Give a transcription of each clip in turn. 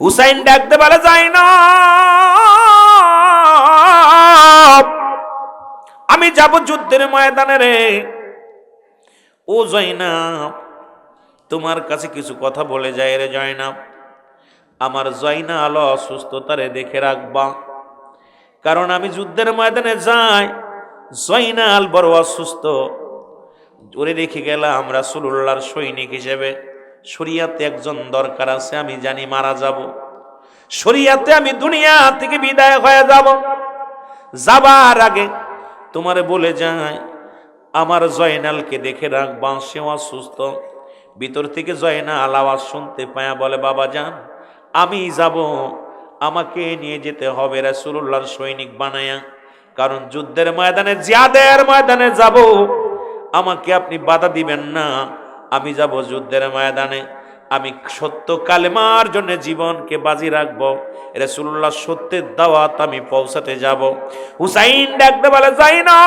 হুসাইন ডাকতে বলে যায় না আমি যাব যুদ্ধের ময়দানে রে। ও জয়না তোমার কাছে কিছু কথা বলে যায় রে জয়নাব। আমার জয়না আলো অসুস্থতারে দেখে রাখবা। কারণ আমি যুদ্ধের ময়দানে যাই জয়না আল বড় অসুস্থ। ওরে রেখে গেলাম আমরা সুলুল্লাহর সৈনিক হিসেবে। শরিয়াতে একজন দরকার আছে, আমি জানি মারা যাব। শরিয়াতে আমি দুনিয়া থেকে বিদায় হয়ে যাব। যাবার আগে তোমারে বলে যায় আমার জয়নালকে দেখে রাখবা সেও অসুস্থ। ভিতর থেকে জয়নাল আওয়াজ শুনতে পায়া, বলে, বাবা যান, আমি যাব। আমাকে নিয়ে যেতে হবে রাসূলুল্লাহর সৈনিক বানায়া। কারণ যুদ্ধের ময়দানে জিয়াদের ময়দানে যাব। আমাকে আপনি বাধা দিবেন না। আমি যাব যুদ্ধের ময়দানে। আমি সত্য কালেমার জন্য জীবনকে বাজি রাখব। রাসূলুল্লাহ সত্যের দাওয়াত আমি পৌঁছাতে যাব। হুসাইন ডাকতে বলে যাই না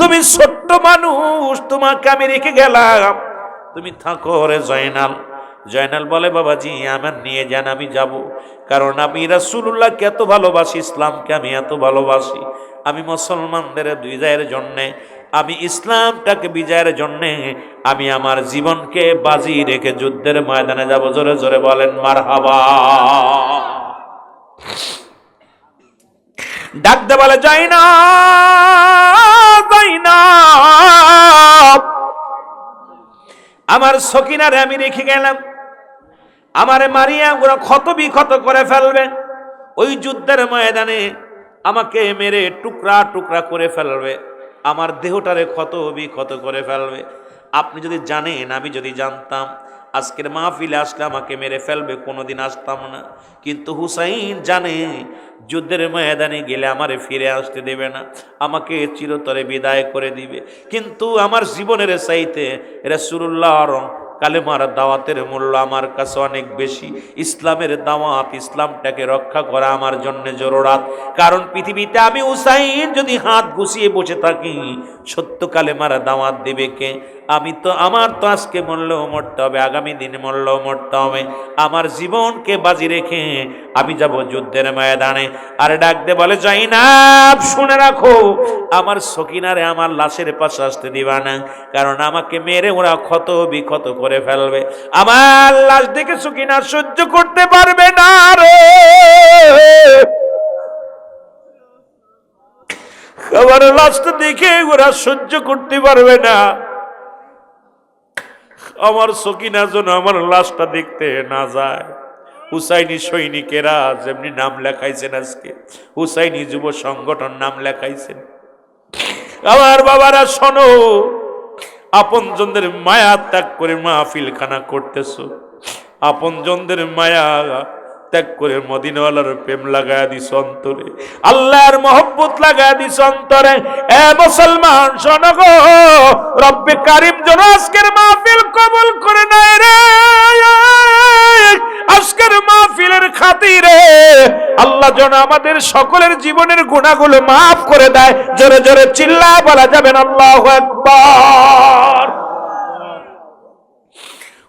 তুমি ছোট্ট মানুষ, তোমাকে আমি রেখে গেলাম। তুমি থাকো রে জয়নাল জয়নাল বলে, বাবাজি, আমার নিয়ে যান, আমি যাব। কারণ আমি রাসূলুল্লাহকে এত ভালোবাসি, ইসলামকে আমি এত ভালোবাসি। আমি মুসলমানদের দুই বিজয়ের জন্যে আমি ইসলামটাকে বিজয়ের জন্যে আমি আমার জীবনকে বাজি রেখে যুদ্ধের ময়দানে যাব। জোরে জোরে বলেন মার হাবা ডাকতে বলে যাই না না আমার সকিনারে আমি রেখে গেলাম। আমারে মারিয়া ওরা ক্ষত বিক্ষত করে ফেলবে। ওই যুদ্ধের ময়দানে আমাকে মেরে টুকরা টুকরা করে ফেলবে। আমার দেহটারে ক্ষত হবি ক্ষত করে ফেলবে। আপনি যদি জানেন, আমি যদি জানতাম, আজকের মাহফিলে আসলে আমাকে মেরে ফেলবে, কোনোদিন আসতাম না। কিন্তু হুসাইন জানে, যুদ্ধের ময়দানে গেলে আমারে ফিরে আসতে দেবে না, আমাকে চিরতরে বিদায় করে দিবে। কিন্তু আমার জীবনের চাইতে রাসূলুল্লাহর কালেমার দাওয়াতের মূল্য আমার কাছে অনেক বেশি। ইসলামের দাওয়াত ইসলামটাকে রক্ষা করা আমার জন্য জরুরাত কারণ পৃথিবীতে আমি উসাইন যদি হাত গুছিয়ে বসে থাকি, সত্য কালেমার দাওয়াত দেবে কে? আমি তো আমার তো আজকে মরলেও মরতে হবে, আগামী দিনে মরলেও মরতে হবে। আমার জীবনকে বাজি রেখে আমি যাব যুদ্ধের ময়দানে। আর ডাকতে বলে যাই না শুনে রাখো, আমার সকিনারে আমার লাশের পাশে আসতে দিবা না, কারণ আমাকে মেরে ওরা ক্ষত বিক্ষত করে ফেলবে। আমার লাশ দেখে সকিনা সহ্য করতে পারবে না রে। আমার লাশটা দেখে ওরা সহ্য করতে পারবে না। আমার সকিনা যেন আমার লাশটা দেখতে না যায়। হুসাইনি সৈনিকেরা যেমনি নাম লেখাইছেন আজকে, হুসাইনি যুব সংগঠন নাম লেখাইছেন। আমার বাবারা, শোনো, আপনজনদের মায়া ত্যাগ করে মাহফিল খানা করতেছো। আপনজনদের মায়া ত্যাগ করে মদিনওয়ালার প্রেম লাগায় দিস অন্তরে। আল্লাহর মহব্বত লাগায় দিস অন্তরে। এ মুসলমান, শোনো গো, রব্বে কারিম যেন আজকের মাহফিল কবুল করে নেয় রে। আজকের মাহফিলের খাতিরে আল্লাহ যেন আমাদের সকলের জীবনের গুণাগুলো মাফ করে দেয়। জোরে জোরে চিল্লা বলা যাবেন আল্লাহ একবার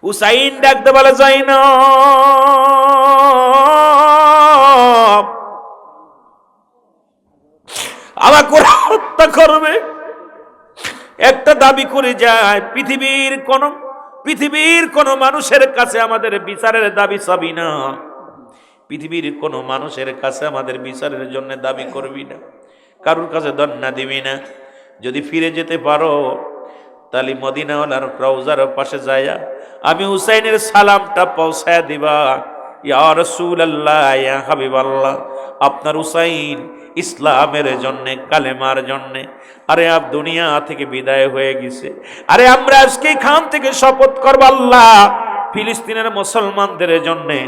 উসাইন ডাকতে বলে যাই না আমাকে হত্যা করবে। একটা দাবি করে যায়, পৃথিবীর কোন পৃথিবীর কোন মানুষের কাছে আমাদের বিচারের দাবি চাবি না। পৃথিবীর কোন মানুষের কাছে আমাদের বিচারের জন্য দাবি করবি না। কারুর কাছে দন্না দিবি না। যদি ফিরে যেতে পারো, তাহলে মদিনাওয়ালার রওজার পাশে যায়া আমি হুসাইনের সালামটা পৌঁছায় দিবা। ইয়া ইয়া হাবিবাল্লাহ, আপনার হুসাইন ইসলামের জন্যে, কালেমার জন্যে, আরে আপ দুনিয়া থেকে বিদায় হয়ে গেছে। আরে আমরা আজকে খান থেকে শপথ করব আল্লাহ, ফিলিস্তিনের মুসলমানদের জন্যে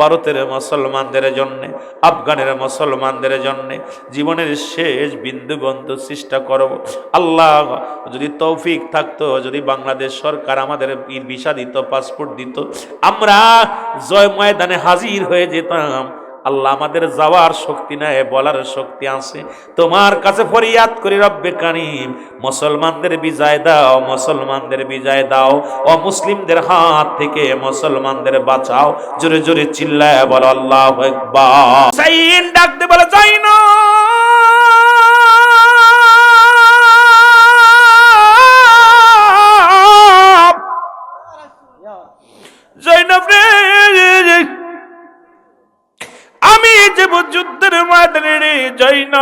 ভারতের মুসলমানদের জন্যে, আফগানের মুসলমানদের জন্যে জীবনের শেষ বিন্দু বন্ধু চেষ্টা করব। আল্লাহ, যদি তৌফিক থাকতো, যদি বাংলাদেশ সরকার আমাদের ভিসা দিত পাসপোর্ট দিত, আমরা জয় ময়দানে হাজির হয়ে যেতাম। আল্লাহ আমাদের যাওয়ার শক্তি নাই বলার শক্তি আছে। তোমার কাছে ফরিয়াদ করি রব্বে কারিম। মুসলমানদের বিজয় দাও, মুসলমানদের বিজয় দাও। ও মুসলিমদের হাত থেকে মুসলমানদের বাঁচাও। জোরে জোরে চিল্লায় বলো, আল্লাহ ডাকতে বলে যাই না জৈনব রে আমি যে যুদ্ধের ময়দানে জৈন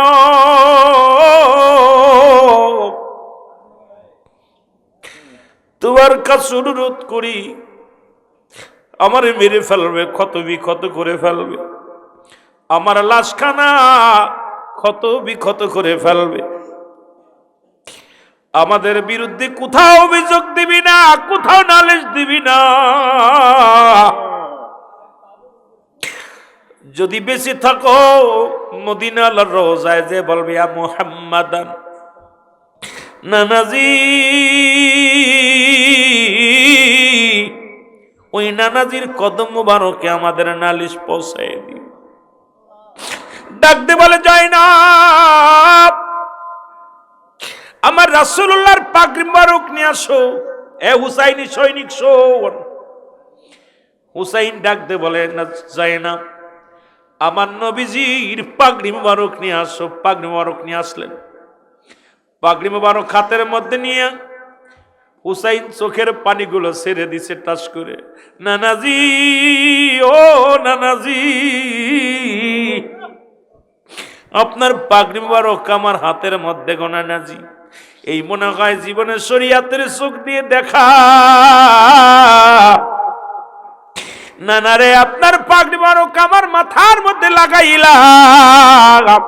তোমার কাছে অনুরোধ করি, আমার মেরে ফেলবে, ক্ষত বিক্ষত করে ফেলবে। আমার লাশখানা ক্ষত বিক্ষত করে ফেলবে। আমাদের বিরুদ্ধে কোথাও অভিযোগ দিবি না, কোথাও নালিশ দিবি না। যদি বেশি থাকো মদিনাল রোজায় যে বলবে মোহাম্মাদান নানাজি, ওই নানাজির কদম মুবারকে আমাদের নালিশ পৌঁছায় দিও। ডাকতে বলে যায় না আমার রাসূলুল্লাহর পাগড়ি মুবারক নিয়ে আসো। এ হুসাইনি সৈনিক শোন। হুসাইন ডাকতে বলে, না যায় না আমার নবীজির পাগড়ি মুবারক নিয়ে আসো, পাগড়ি মুবারক নিয়ে আসলেন। পাগড়ি মুবারক হাতের মধ্যে নিয়ে হুসাইন চোখের পানিগুলো ছেড়ে দিছে টাস করে। নানাজি, ও নানাজি, আপনার পাগড়ি মুবারক আমার হাতের মধ্যে গোনা নাজি এই মনে হয় জীবনে শরিয়াতের চোখ দিয়ে দেখা। না না রে আপনার পাগড়ি মুবারক আমার মাথার মধ্যে লাগাইলাম।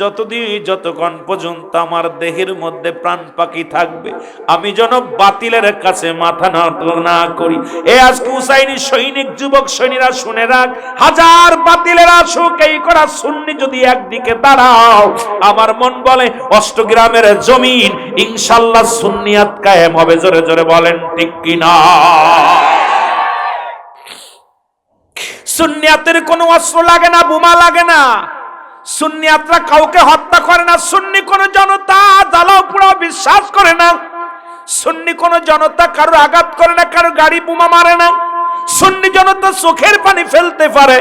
যতদিন, যতক্ষণ পর্যন্ত আমার দেহের মধ্যে প্রাণ পাখি থাকবে, আমি যেন বাতিলের কাছে মাথা না করি। এ আজকে হুসাইনি সৈনিক, যুবক সৈনিরা শুনে রাখ, হাজার বাতিলের আসুক, এই করা সুন্নি যদি একদিকে দাঁড়াও, আমার মন বলে, অষ্টগ্রামের জমিন, ইনশাল্লাহ সুন্নিয়াত কায়েম হবে, জোরে জোরে বলেন ঠিক কিনা? সুন্নিয়াতের কোনো অস্ত্র লাগে না, বোমা লাগে না। সুন্নিয়াতরা কাউকে হত্যা করে না, সুন্নি কোনো জনতা জ্বালাও পুরো বিশ্বাস করে না। সুন্নি কোনো জনতা কারও আঘাত করে না, কারও গাড়ি বোমা মারে না। সুন্নি জনতা চোখের পানি ফেলতে পারে,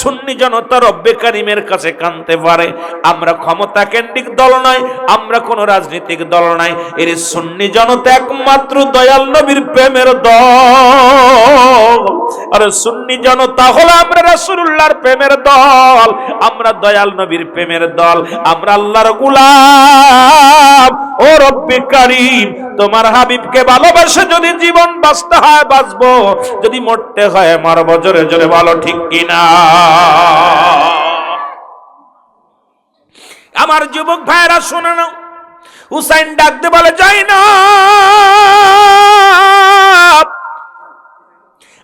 সুন্নি জনতা রব্বে কারিমের কাছে কানতে পারে। আমরা ক্ষমতা কেন্দ্রিক দল নয়, আমরা কোন রাজনৈতিক দল নয়, এর সুন্নি জনতা একমাত্র দয়াল নবীর প্রেমের দল। আর সুন্নি জনতা হলো আমরা রাসূলুল্লাহর প্রেমের দল, আমরা দয়াল নবীর প্রেমের দল, আমরা আল্লাহর গোলাম। ও রব্বে কারিম, তোমার হাবিবকে ভালোবাসে যদি জীবন বাঁচতে হয়, বাঁচবো। যদি মরতে হয় মারব জোরে জোরে ভালো ঠিক কিনা? আমার যুবক ভাইরা শোনে না। হুসাইন ডাকতে বলে যাই না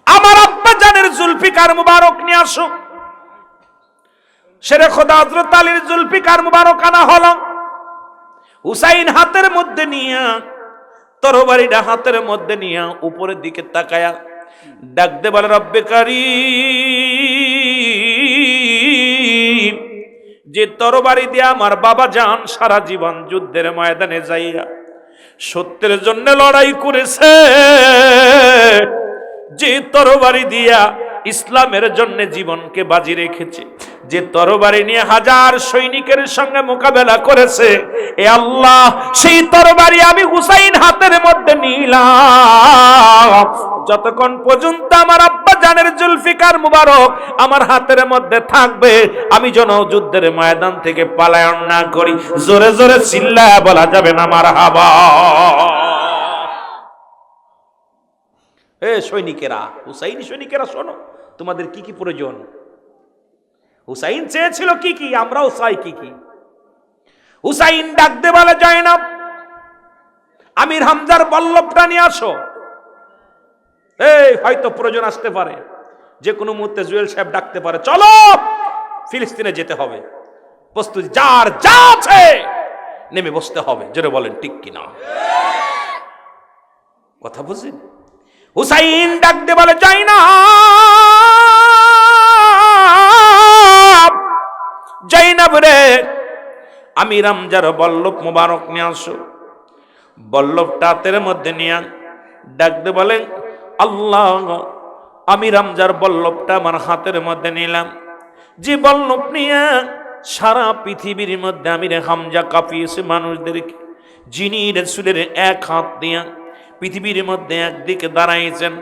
আমার আব্বা জানের জুলফিকার মুবারক নিয়ে আসো। সেরে খোদা হজরত আলীর জুলফিকার মুবারক আনা হলো। হুসাইন হাতের মধ্যে নিয়া, তরবারিটা হাতের মধ্যে নিয়া উপরের দিকে তাকায়া ডাকতে বলে, রব্বে কারি যে তরবারি দিয়ে আমার বাবা যান, সারা জীবন যুদ্ধের ময়দানে যাইয়া সত্যের জন্য লড়াই করেছে। যে তরবারি দিয়া ইসলামের জন্য জীবনকে বাজি রেখেছে যে তরবারি নিয়ে হাজার সৈনিকের সঙ্গে মোকাবেলা করেছে, এ আল্লাহ, সেই তরবারি আমি হুসাইন হাতের মধ্যে নিলাম। যতক্ষণ পর্যন্ত আমার আব্বা জানের জুলফিকার মুবারক আমার হাতের মধ্যে থাকবে, আমি যেন যুদ্ধের ময়দান থেকে পালায়ন না করি। জোরে জোরে চিল্লা বলা যাবে না আমার হাবা এ সৈনিকেরা, হুসাইন সৈনিকেরা শোনো, তোমাদের কি কি প্রয়োজন? হুসাইন চেয়েছিল কি কি, আমরাও চাই কি কি। হুসাইন ডাকতে বলে যায় না। আমির হামজার বল্লভটা নিয়ে আসো। এই, হয়তো প্রয়োজন আসতে পারে। যে কোনো মুহূর্তে জুয়েল সাহেব ডাকতে পারে। চলো, ফিলিস্তিনে যেতে হবে। প্রস্তুতি, যার যা আছে নেমে বসতে হবে। যেটা বলেন, ঠিক কিনা? কথা বুঝলেন? হুসাইন ডাকতে বলে যাই না। সাহেব রে আমি রামজার বল্লভ মোবারক নিয়ে আসো। বল্লভটা হাতের মধ্যে নিয়ে। ডাকতে বলেন, আল্লাহ, আমি রামজার বল্লভটা আমার হাতের মধ্যে নিলাম। যে বল্লভ নিয়ে সারা পৃথিবীর মধ্যে আমি রে হামজা কাঁপিয়েছে মানুষদেরকে যিনি রসুলের এক হাত দিয়া পৃথিবীর মধ্যে একদিকে দাঁড়াইছেন।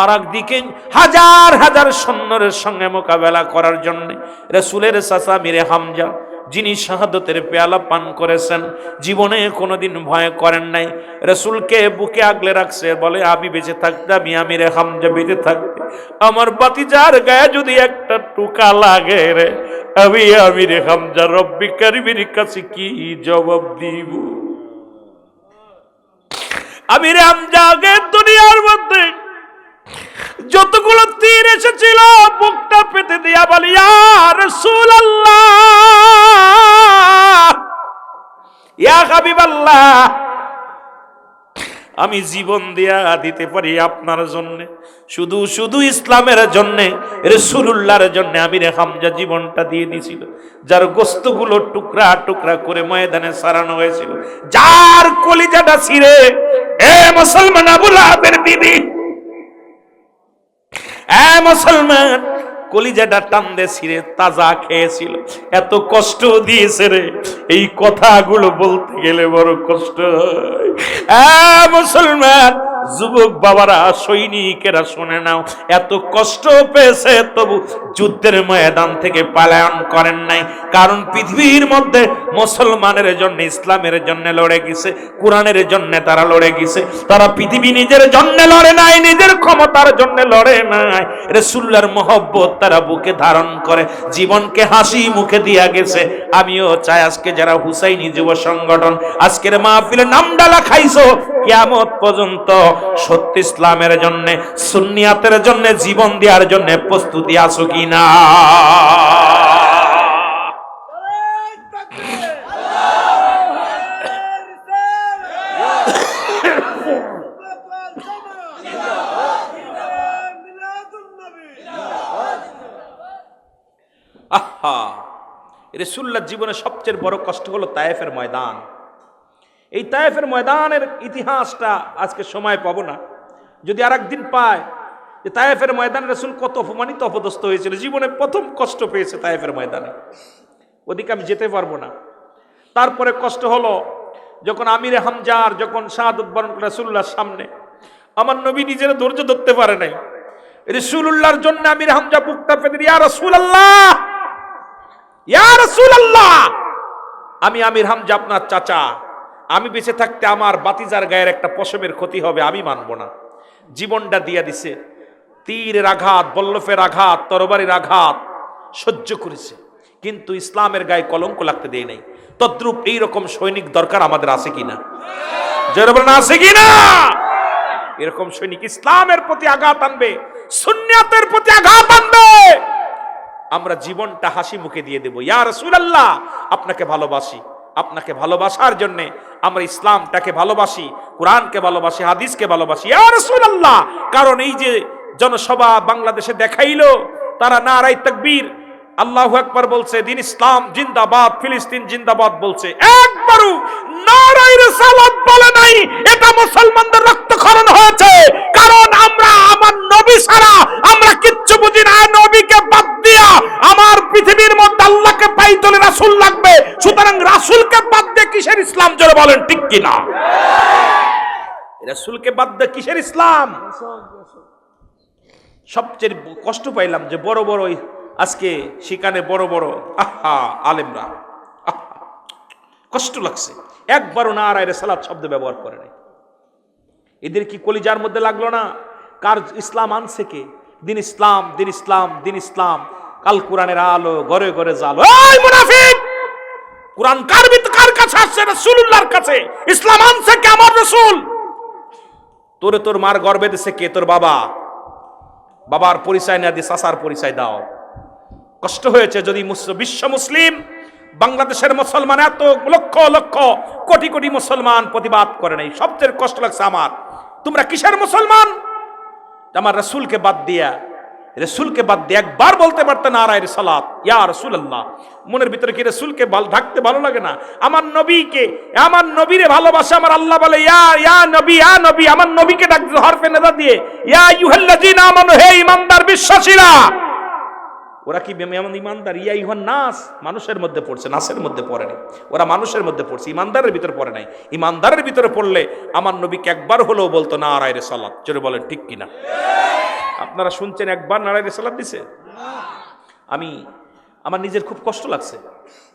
আর একদিকে হাজার হাজার সৈন্যের সঙ্গে মোকাবেলা করার জন্য রসুলের চাচা মিরে হামজা, যিনি শাহাদতের পেয়ালা পান করেছেন, জীবনে কোনোদিন ভয় করেন নাই। রসুলকে বুকে আগলে রাখছে, বলে, আমি বেঁচে থাকতে, আমি আমি রে হামজা বেঁচে থাকতে। আমার বাতিজার গায়ে যদি একটা টুকা লাগে রে, আমি আমি রে হামজা রব্বি কারিমের কাছে কি জবাব দিব? আমি রে হামজা আগে দুনিয়ার মধ্যে যতগুলো তীর এসেছিল, বুকটা পেতে দিয়া বলি আর ইয়া আমি জীবন দিয়া দিতে পারি আপনার জন্য, শুধু শুধু ইসলামের জন্য রসুল্লাহর জন্য আমি রে হামজা জীবনটা দিয়ে দিছিল, যার গোস্তগুলো টুকরা টুকরা করে ময়দানে সারানো হয়েছিল, যার কলিজাটা ছিঁড়ে, এ মুসলমান আবুল আহাবের বিবি এ মুসলমান কলিজাটা টান্দে ছিঁড়ে তাজা খেয়েছিল। এত কষ্ট দিয়েছে রে। এই কথাগুলো বলতে গেলে বড় কষ্ট মুসলমান, যুবক বাবারা, সৈনিকেরা শুনে নাও। এত কষ্ট পেয়েছে, তবু যুদ্ধের ময়দান থেকে পালায়ন করেন নাই। কারণ পৃথিবীর মধ্যে মুসলমানের জন্য, ইসলামের জন্য লড়ে গেছে, কোরআনের জন্য তারা লড়ে গেছে। তারা পৃথিবী নিজের জন্য লড়ে নাই, নিজের ক্ষমতার জন্য লড়ে নাই। রসুল্লার মহব্বত তারা বুকে ধারণ করে, জীবনকে হাসি মুখে দিয়া গেছে। আমিও চাই আজকে যারা হুসাইনি যুব সংগঠন, আজকের মাহফিলে নাম ডালা খাইছো, কিয়ামত পর্যন্ত সত্যি ইসলামের জন্য, সুন্নিয়াতের জন্য, জীবন দেওয়ার জন্য প্রস্তুতি আছো কিনা আহা রসুল্লার জীবনে সবচেয়ে বড় কষ্ট হলো তায়েফের ময়দান। এই তায়েফের ময়দানের ইতিহাসটা আজকে সময় পাবো না। যদি আর একদিন পায় যে তায়েফের ময়দান রসুল কত অপমানিত, অপদস্থ হয়েছিল, জীবনে প্রথম কষ্ট পেয়েছে তায়েফের ময়দানে। ওদিকে আমি যেতে পারব না। তারপরে কষ্ট হলো যখন আমিরে হামজার, যখন শাহাদত উদ্বরণ রসুল্লাহর সামনে। আমার নবী নিজের ধৈর্য ধরতে পারে নাই। রসুল্লাহর জন্য আমির হামজা বুকটা পেতে, ইয়া রসুল আল্লাহ আমি আমির হামজা আপনার চাচা। আমি বেঁচে থাকতে আমার বাতিজার গায়ের একটা পশমের ক্ষতি হবে, আমি মানব না। জীবনটা দিয়া দিছে। তীরের আঘাত বল্লফের আঘাত, তরবারির আঘাত সহ্য করেছে। কিন্তু ইসলামের গায়ে কলঙ্ক লাগতে দেয় নাই। তদ্রূপ এইরকম সৈনিক দরকার আমাদের আছে কিনা? বলেন, আছে কিনা? এরকম সৈনিক ইসলামের প্রতি আঘাত আনবে, সুন্নিয়াতের প্রতি আঘাত আনবে। আমরা জীবনটা হাসি মুখে দিয়ে দেবো। ইয়া রাসূলুল্লাহ, আপনাকে ভালোবাসি। আপনাকে ভালোবাসার জন্য আমরা ইসলামটাকে ভালোবাসি, কোরআনকে ভালোবাসি, হাদিসকে ভালোবাসি। ইয়া রাসূলুল্লাহ, কারণ এই যে জনসভা বাংলাদেশে দেখাইলো, তারা নারাই তকবীর। আল্লাহ আকবার বলছে, দিন ইসলাম জিন্দাবাদ, ফিলিস্তিন জিন্দাবাদ বলছে। একবারও নারাই রিসালাত বলে নাই, এটা মুসলমানদের রক্তক্ষরণ হয়েছে। কারণ আমরা আমার নবী ছাড়া, আমরা কিচ্ছু বুঝি না। নবীকে বাদ দিয়া আমার পৃথিবীর মধ্যে আল্লাহকে পাইতলে রাসূল লাগবে। সুতরাং রাসূলকে বাদ দিয়ে কিসের ইসলাম? জোরে বলেন, ঠিক কিনা? রাসূলকে বাদ দিয়ে কিসের ইসলাম? সবচেয়ে কষ্ট পাইলাম যে বড় বড়, আজকে সেখানে বড় বড়, আহা, আলেমরা। কষ্ট লাগছে। একবারও না আর সালাদ শব্দ ব্যবহার করে নাই। এদের কি কলিজার মধ্যে লাগল না? কার ইসলাম আনছে কে? দিন ইসলাম দিন ইসলাম দিন ইসলাম। কাল কোরআনের আলো ঘরে ঘরে জালো। এই মুনাফিক! কোরআন কার কার কাছে আসছে? রাসূলুল্লাহর কাছে। ইসলাম আনছে কে আমার রাসূল? তোরে তোর মার গর্বে দিছে কে? তোর বাবা। বাবার পরিচয় না দিয়ে চাচার পরিচয় দাও। কষ্ট হয়েছে যদি বিশ্ব মুসলিম বাংলাদেশের মুসলমান এত লক্ষ লক্ষ কোটি কোটি মুসলমান প্রতিবাদ করে নাই। সবচেয়ে কষ্ট লাগছে আমার। তোমরা কিসের মুসলমান? আমার রসুলকে বাদ দিয়া, রসুলকে বাদ দিয়ে একবার বলতে পারতেন আর আয়ের সালাত। ইয়া রসুল আল্লাহ মনের ভিতরে কি রসুলকে ঢাকতে ভালো লাগে না? আমার নবীকে, আমার নবীরে ভালোবাসে আমার আল্লাহ বলে, ইয়া ইয়া নবী ইয়া নবী। আমার নবীকে ডাকতে হরফে নেদা দিয়ে, ইয়া ইউহাল্লাযিনা আমানু, হে ঈমানদার বিশ্বাসীরা! ওরা কি বেমান ইমানদার? ইয়া ইহান নাস। মানুষের মধ্যে পড়ছে, নাসের মধ্যে পড়ে নাই। ওরা মানুষের মধ্যে পড়ছে, ইমানদারের ভিতরে পড়ে নাই। ইমানদারের ভিতরে পড়লে আমার নবীকে একবার হলেও বলতো না আড়াই রে সালাত চলে বলেন, ঠিক কিনা আপনারা শুনছেন একবার নারায়ণে সালাদ দিছে? আমি, আমার নিজের খুব কষ্ট লাগছে।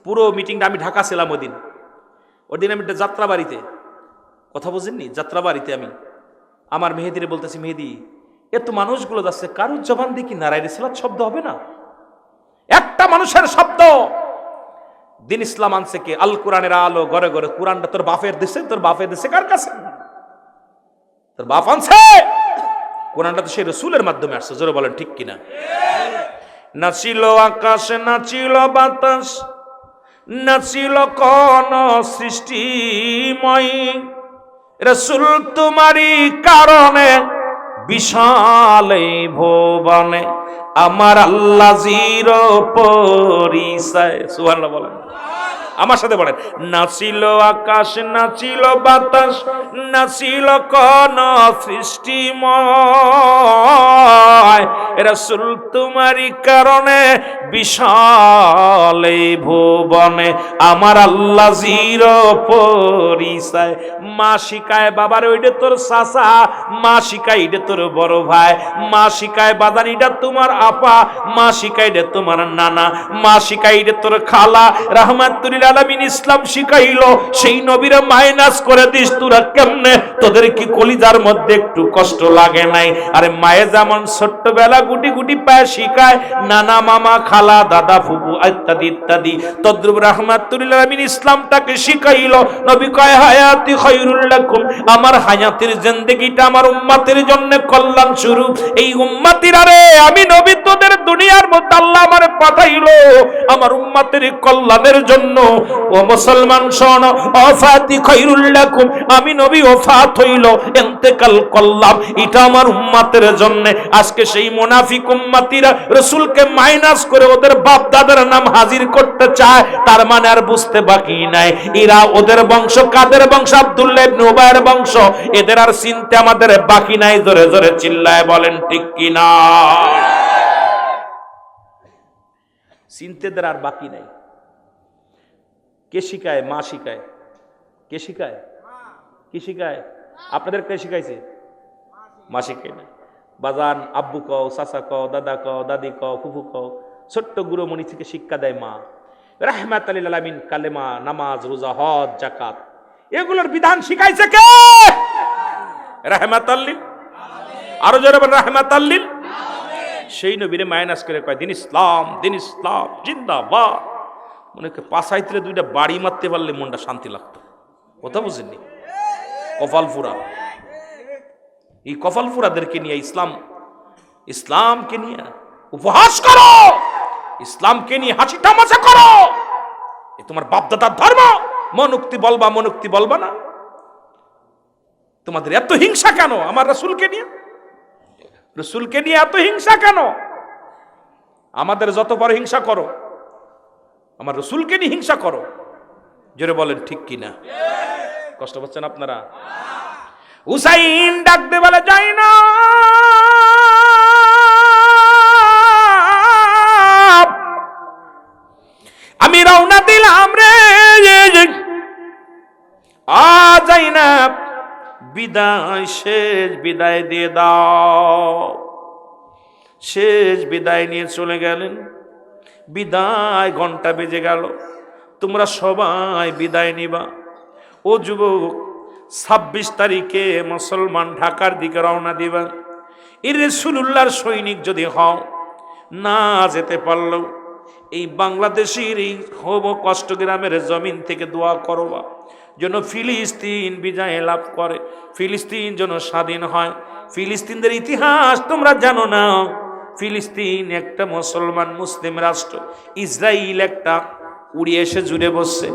পুরো মিটিংটা আমি ঢাকা ছিলাম ওই দিন। ওই দিন আমি যাত্রা বাড়িতে কথা বুঝেননি যাত্রা বাড়িতে আমি, আমার মেহেদিরে বলতেছি, মেহেদি এত মানুষগুলো যাচ্ছে, কারুর জবান কি নারায়ণে সালাদ শব্দ হবে না? একটা মানুষের শব্দ। দিন ইসলাম আনছে কে? আল কোরআনের আলো, ঘরে ঘরে কোরআনটা তোর বাপের দেশে তোর বাপের দেশে কার কাছে? তোর বাপ আনছে? কোরআনটা তো সেই রসুলের মাধ্যমে আসছে, জোরে বলেন ঠিক কিনা? নাচিল আকাশে, নাচিল বাতাস, নাচিল কোন সৃষ্টিময়। রসুল তোমারই কারণে বিশাল এই ভুবনে আমার আল্লাহ জিরো পরিচয়। সুবহানাল্লাহ বলেন। আমার সাথে বলেন নাচিল আকাশ নাচিল বাতাস নাচিল কোন সৃষ্টিময় রসুল তোমারই কারণে বিশাল এই ভুবনে আমার আল্লাহ জির পরিচয়। মা শিকায় বাবার, ওইটা তোর সাসা মা শিকায় এটা তোর বড় ভাই, মা শিকায় বাদান, এটা তোমার আপা, মা শিকায় এটা তোমার নানা, মা শিকায় এটা তোর খালা। রহমাতুল আলামিন ইসলাম শিখাইলো, সেই নবীরা মাইনাস করে দিস, তোরা কেমনে? তোদের কি কলিজার মধ্যে একটু কষ্ট লাগে নাই? আরে মায়ে যেমন ছোট্টবেলা গুটি গুটি পায়ে শিখায়, নানা মামা, খালা, দাদা, ফুপু ইত্যাদি ইত্যাদি। তদ্রুপ রহমাতুল আলামিন ইসলামটাকে শিখাইলো, নবী কয়, হায়াতি খায়রুল লাকুম। আমার হায়াতের জিন্দেগিটা আমার উম্মতের জন্য কল্যাণ শুরু এই উম্মতির আরে আমি নবী তোদের দুনিয়ার মধ্যে আল্লাহ আমার পাঠাইলো। আমার উম্মতের কল্যাণের জন্য ও মুসলমান শোন অফাতি খায়রুল লাকুম। আমি নবী ওফাত হইল ইন্তেকাল করলাম। এটা আমার উম্মতের জন্য। আজকে সেই মুনাফিক উম্মতিরা রাসূলকে মাইনাস করে ওদের বাপ দাদার নাম হাজির করতে চায়, তার মানে আর বুঝতে বাকি নাই। এরা ওদের বংশ কাদের বংশ? আব্দুল্লাহ ইবনে বংশ। এদের আর চিনতে আমাদের বাকি নাই, জোরে জোরে চিল্লায় বলেন, ঠিক কিনা? চিনতেদের আর বাকি নাই। কে শিখায়? মা শিখায়। কে শিখায়? কি শিখায়? আপনাদের কে শিখাইছে? মা শিখায় না বাজান, আব্বু কও, চাচা কও, দাদা কও, দাদি কও, ফুফু কও, ছোট্ট গুরুমণি থেকে শিক্ষা দেয় মা। রাহমাত আলী আলামিন, কালেমা, নামাজ, রোজা, হজ জাকাত এগুলোর বিধান শিখাইছে কে? রাহমাত আল্লিল আরও জোরে রাহমাত সেই নবীরে মাইনাস করে কয়, দিন ইসলাম দিন ইসলাম, জিন্দাবাদ। মনে পাশাইতে দুইটা বাড়ি মারতে পারলে মনটা শান্তি লাগতো। কথা বুঝেননি? কপালপুরা এই কপালপুরাদেরকে নিয়ে ইসলাম, ইসলামকে নিয়ে উপহাস করো! ইসলামকে নিয়ে হাসি তামাশা করো! এ তোমার বাপদাদার ধর্ম! মনুক্তি বলবা মনুক্তি বলবা না। তোমাদের এত হিংসা কেন? আমার রসুলকে নিয়ে? রসুলকে নিয়ে এত হিংসা কেন? আমাদের যত বড় হিংসা করো আমার রসুলকে নিয়ে হিংসা করো। জোরে বলেন, ঠিক কিনা? কষ্ট পাচ্ছেন আপনারা? উসাইন ডাকতে বলে, যাই না। আমি রওনা দিলাম রে। আ যাই না। বিদায়, শেষ বিদায় দিয়ে দাও। শেষ বিদায় নিয়ে চলে গেলেন। বিদায় ঘণ্টা বেজে গেল। তোমরা সবাই বিদায় নিবা। ও যুবক, ছাব্বিশ তারিখে মুসলমান ঢাকার দিকে রওনা দিবা। এর রসুল্লাহর সৈনিক যদি হও, না যেতে পারলেও এই বাংলাদেশের এই হব কষ্ট গ্রামের জমিন থেকে দোয়া করবা, যেন ফিলিস্তিন বিজয় লাভ করে। ফিলিস্তিন যেন স্বাধীন হয়। ফিলিস্তিনদের ইতিহাস তোমরা জানো না। ফিলিস্তিন, একটা মুসলমান মুসলিম রাষ্ট্র। ইসরায়েল একটা উড়িয়ে এসে জুড়ে বসছে।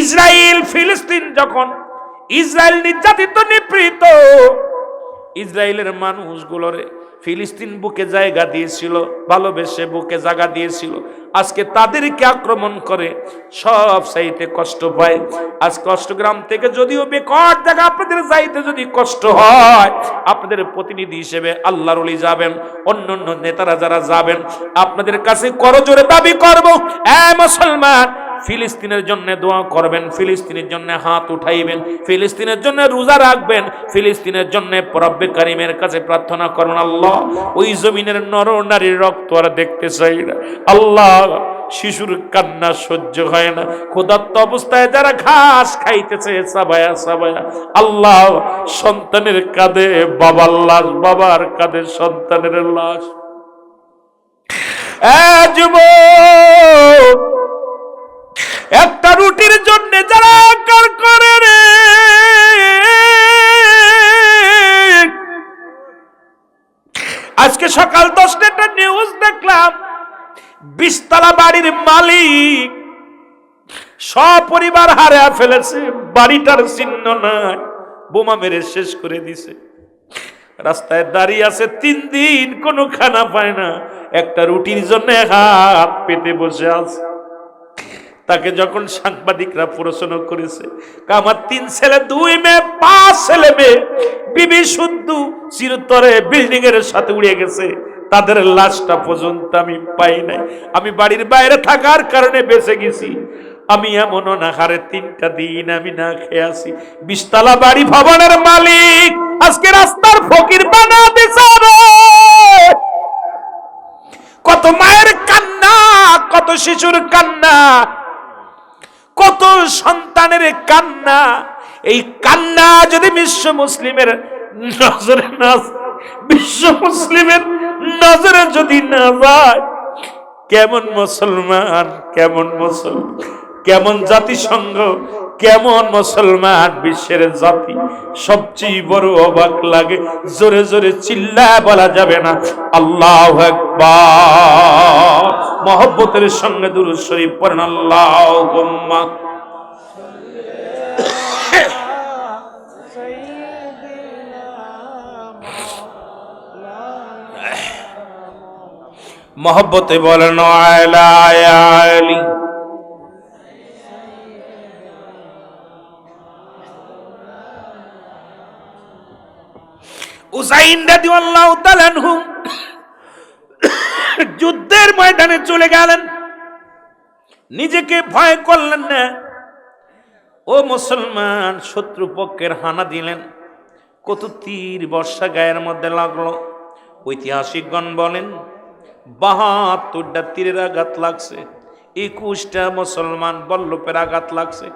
ইসরায়েল ফিলিস্তিন যখন ইসরায়েল নির্যাতিত, নিপীড়িত ইসরায়েলের মানুষগুলোরে ফিলিস্তিন বুকে জায়গা দিয়েছিল, ভালোবেসে বুকে জায়গা দিয়েছিল। আজকে তাদেরকে আক্রমণ করে সব সাইতে কষ্ট পায়। আজ কষ্টগ্রাম থেকে যদিও বেকট জায়গা আপনাদের যাইতে যদি কষ্ট হয়, আপনাদের প্রতিনিধি হিসেবে আল্লাহর যাবেন অন্য অন্য নেতারা যারা যাবেন, আপনাদের কাছে করজোরে দাবি করব, এ মুসলমান ফিলিস্তিনের জন্য দোয়া করবেন, ফিলিস্তিনের জন্য হাত উঠাইবেন, ফিলিস্তিনের জন্য রোজা রাখবেন, ফিলিস্তিনের জন্য রব্বে কারিমের কাছে প্রার্থনা করুন, আল্লাহ, ওই জমিনের নর নারীর রক্ত আর দেখতে চাই না। আল্লাহ, শিশুর কান্না সহ্য হয় না। ক্ষুধার্ত অবস্থায় যারা ঘাস খাইতেছে, সাবায়া সাবায়া। আল্লাহ, সন্তানের কাঁধে বাবার লাশ, বাবার কাঁধে সন্তানের লাশ। যুবক একটা রুটির জন্য যারা আকার করে রে। আজকে সকাল দশটা একটা নিউজ দেখলাম। বিশতলা বাড়ির মালিক সপরিবার হারা ফেলেছে, বাড়িটার চিহ্ন নাই, বোমা মেরে শেষ করে দিছে। রাস্তায় দাঁড়িয়ে আছে, তিন দিন কোনো খানা পায় না, একটা রুটির জন্য হাত পেতে বসে আছে। তাকে যখন সাংবাদিকরা প্রশ্ন করেছে আমার তিন ছেলে, দুই মেয়ে, পাঁচ ছেলে মেয়ে, বিবি শুদ্ধ, চিরতরে বিল্ডিং এর সাথে উড়ে গেছে, তাদের লাশটা পর্যন্ত আমি পাই নাই। আমি বাড়ির বাইরে থাকার কারণে বেঁচে গেছি। আমি এমন অনাহারে তিনটা দিন আমি না খেয়ে আসি বিশতলা বাড়ি ভবনের মালিক আজকে রাস্তার ফকির বানা দিছে রে। কত মায়ের কান্না, কত শিশুর কান্না কত সন্তানের কান্না। এই কান্না যদি বিশ্ব মুসলিমের নজরে না বিশ্ব মুসলিমের নজরে যদি না যায়, কেমন মুসলমান কেমন মুসলমান, কেমন জাতিসংঘ কেমন মুসলমান বিশ্বের জাতি? সবচেয়ে বড় অবাক লাগে, জোরে জোরে চিল্লা বলা যাবে না, আল্লাহ মহব্বতের সঙ্গে দুরুদ শরীফ পড়েন আল্লাহ মহব্বতে বলেন আয়লা আয়ালি উসাইন রাদিয়াল্লাহু তাআলা যুদ্ধের ময়দানে চলে গেলেন। নিজেকে ভয় করলেন না। ও মুসলমান শত্রু পক্ষের হানা দিলেন। কত তীর বর্ষা গায়ের মধ্যে লাগল। ঐতিহাসিকগণ বলেন, বাহাত্তরটা তীরের আঘাত লাগছে, একুশটা মুসলমান বল্লভের আঘাত লাগছে,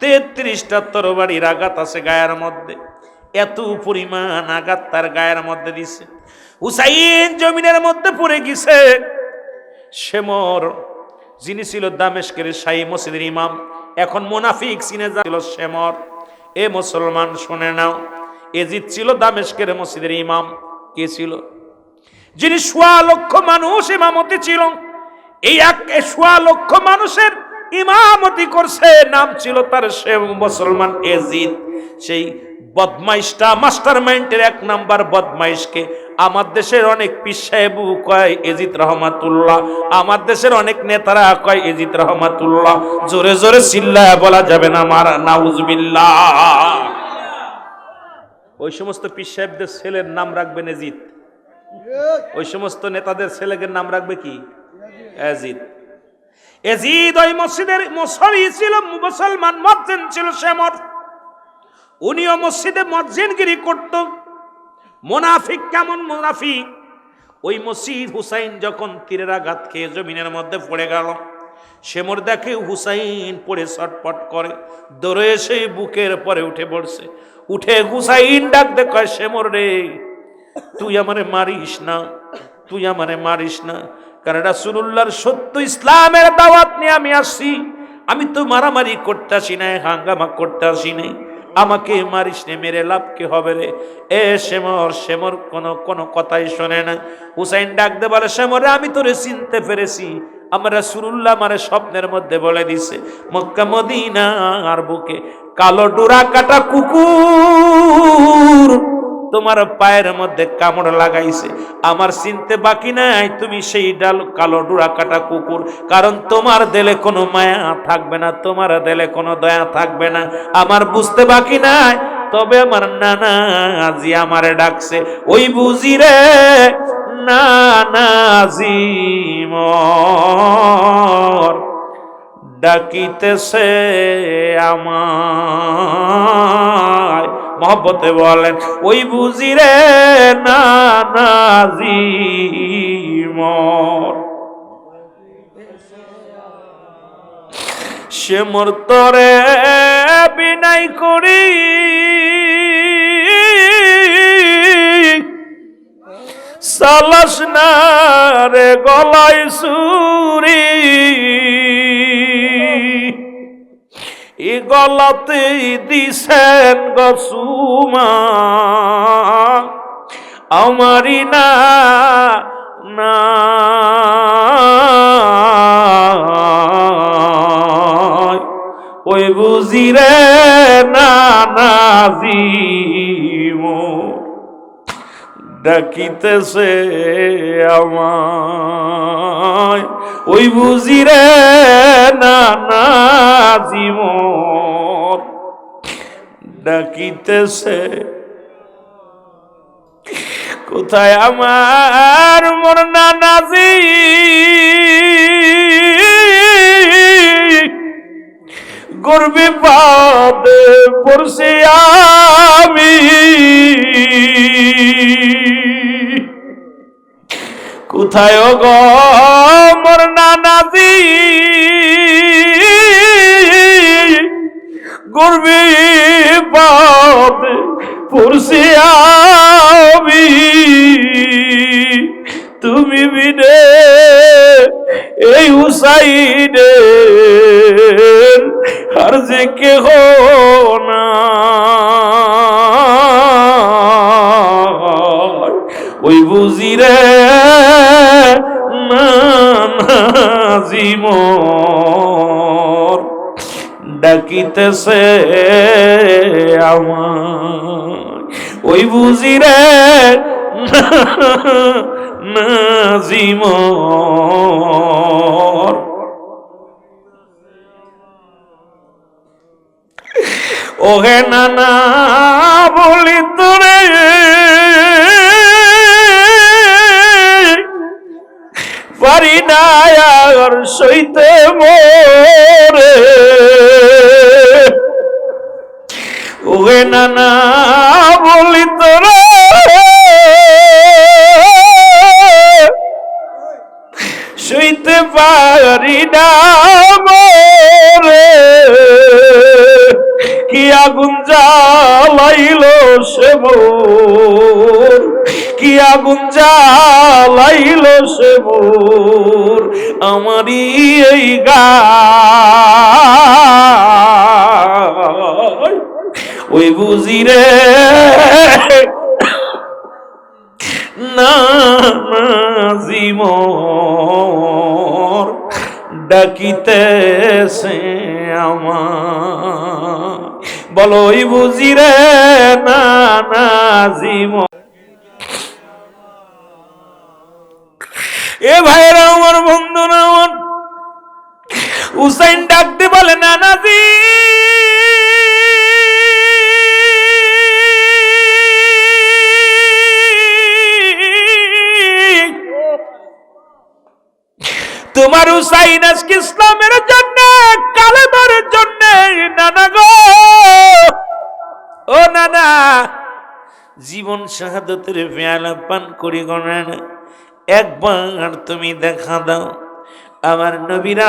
তেত্রিশটা তরবারির আঘাত আছে গায়ের মধ্যে। এত পরিমাণ আঘাত তার গায়ের মধ্যে দিছে। হুসাইন জমিনের মধ্যে পড়ে গেছে। শেমর যিনি ছিল দামেশকের শাহী মসজিদের ইমাম, এখন মোনাফিক সিনে ছিল শেমর এ মুসলমান, শুনে নাও, এজিদ ছিল দামেশকের মসজিদের ইমাম। কে ছিল? যিনি সোয়া লক্ষ মানুষ ইমামতি ছিল। এই এক সোয়া লক্ষ মানুষের ইমামতি করছে, নাম ছিল তার সে মুসলমান এজিদ। সেই বদমাইশটা মাস্টার মাইন্ডের এক নাম্বার বদমাইশকে। আমার দেশের অনেক পিসাহেবু কয় এজিদ রহমাতুল্লাহ। আমার দেশের অনেক নেতারা কয় এজিদ রহমাতুল্লাহ। জোরে জোরে চিল্লা বলা যাবে না মার নাউজবিল্লাহ। ওই সমস্ত পিস সাহেবদের ছেলের নাম রাখবেন এজিদ। ওই সমস্ত নেতাদের ছেলেদের নাম রাখবে কি? এজিদ। এজিদ ওই মসজিদের মশারি ছিল মুসলমান মজ্জেন ছিল সেমর উনিও মসজিদে মজ্জেনগিরি করত। মোনাফিক কেমন মোনাফিক ওই মসজিদ হুসাইন যখন তীরের আঘাত খেয়ে জমিনের মধ্যে পড়ে গেল, সেমর দেখে হুসাইন পড়ে ছটপট করে, দৌড়ে এসে বুকের পরে উঠে পড়ছে। উঠে হুসাইন ডাক দেখায় সেমর রে, তুই আমারে মারিস না, তুই আমারে মারিস না। কারণ রাসূলুল্লাহর সত্য ইসলামের দাওয়াত নিয়ে আমি আসছি। আমি তো মারামারি করতে আসি নাই, হাঙ্গামা করতে আসি নাই। আমাকে মারিস নে, মেরে লাভ কি হবে রে? এ শ্যামর শ্যামর কোনো কোনো কথাই শোনে না। হুসাইন ডাক দে বলে, শ্যামরে, আমি তোরে চিনতে পেরেছি। আমরা সুরুল্লাহ মারে স্বপ্নের মধ্যে বলে দিছে, মক্কা মদিনা আর বুকে কালো ডোরা কাটা কুকুর তোমার পায়ের মধ্যে কামড় লাগাইছে। আমার চিনতে বাকি নাই, তুমি সেই ডাল, কালো ডুরা কাটা কুকুর। কারণ তোমার দেলে কোনো মায়া থাকবে না, তোমার দেলে কোনো দয়া থাকবে না। আমার বুঝতে বাকি নাই, তবে আমার নানা আজি আমারে ডাকছে। ওই বুঝি রে নানাজি মর। ডাকিতেছে আমায়। মহব্বতে বলেন, ওই বুঝি রে নানাজি মর সে মোর তরে বিনাই করি, সালাস না রে গলাই সুরি। ই গলাতে দিছেন গসুমা আমারি না না। ওই বুঝি রে না নাজিম ডাকিতেছে আমায়। ওই বুঝি রে না নাজিম ডাকিতেছে। কোথায় আমার মোর নানাজি গর্বে পাদে পড়ছে আমি। কোথায় গো মোর নানাজি? গর্বে পাদে পড়ছে আমি। তুমি বিনে এই হুসাইনে আর যে কেহ না। ওই বুঝি রে জিমর ডাকিতেছে আমার ওই বুঝি রে নাজিমর ওহে নানা বলি তোরে। পারি না সইতে মোরে। ওহে নানা বলি তোরে। সইতে পারি না মোরে। কি আগুন জ্বালাইল সে মোর? কি আগুন জ্বালাইল সে মোর? আমারই এই গা ওই বুঝি রে, না জিমর ডাকিতেছে আমার। বলো, ওই বুঝি রে না না জিমর এ ভাইরা আমার বন্ধুরা আমার। হুসাইন ডাকতে বলে, নানাজি তোমার হুসাইন আজকে ইসলামের জন্য, কালেমার জন্য, নানা গো। ও নানা, জীবন শাহাদতের পেয়ালা পান করি গণান একবার তুমি দেখা দাও, আমার নবীরা